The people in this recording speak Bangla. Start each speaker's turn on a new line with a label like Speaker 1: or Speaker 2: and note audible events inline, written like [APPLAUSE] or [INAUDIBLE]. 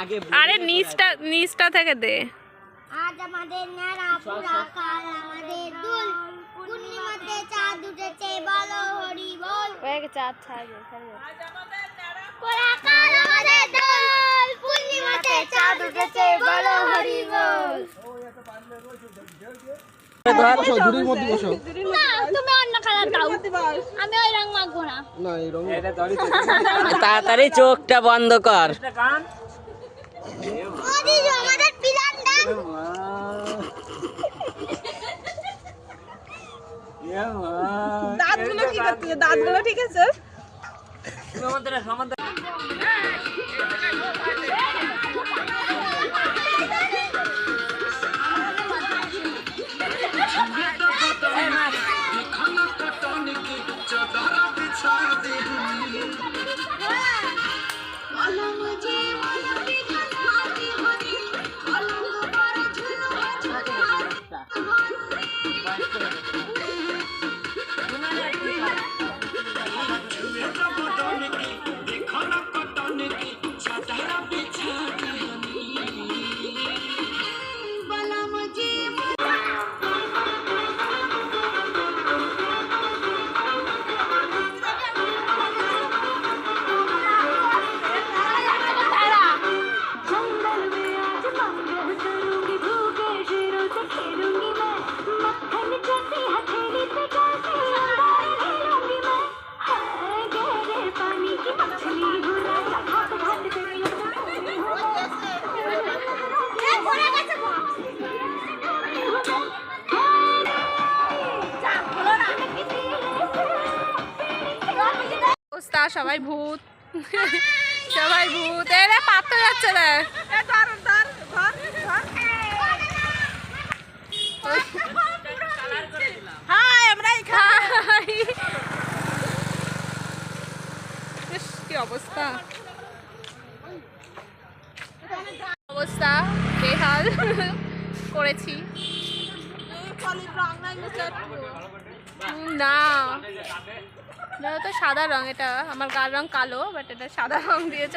Speaker 1: আগে
Speaker 2: আরে নিচটা নিচটা থেকে দে।
Speaker 3: আজ আমাদের ন্যাড়া পুরা কাল আমাদের দুল। পূর্ণিমাতে চাঁদ উঠেছে বলো হরি বল।
Speaker 2: চার ছাড়বে
Speaker 3: পুরা কাল আমাদের দুল। পূর্ণিমাতে চাঁদ উঠেছে বলো হরি বল।
Speaker 1: ঝুড়ির মধ্যে বসো।
Speaker 3: তুমি অন্য কালার দাও। আমি ওই রং মাখবো না।
Speaker 1: না এই রঙ [LAUGHS]
Speaker 4: তাড়াতাড়ি চোখটা বন্ধ কর
Speaker 3: ও দিদি আমাদের পিলার দাও
Speaker 5: দাঁতগুলো কি করতেছে দাঁতগুলো ঠিক আছে।
Speaker 3: আমাদের আমাদের
Speaker 2: অবস্থা সবাই ভূত। সবাই ভূত। এ রে পাত্র যাচ্ছে রে। কি অবস্থা? অবস্থা বেহাল। করেছি
Speaker 5: কলির রং নাই মিশে
Speaker 2: উম, না তো সাদা রং এটা আমার গার রং কালো বাট এটা সাদা রং দিয়েছে।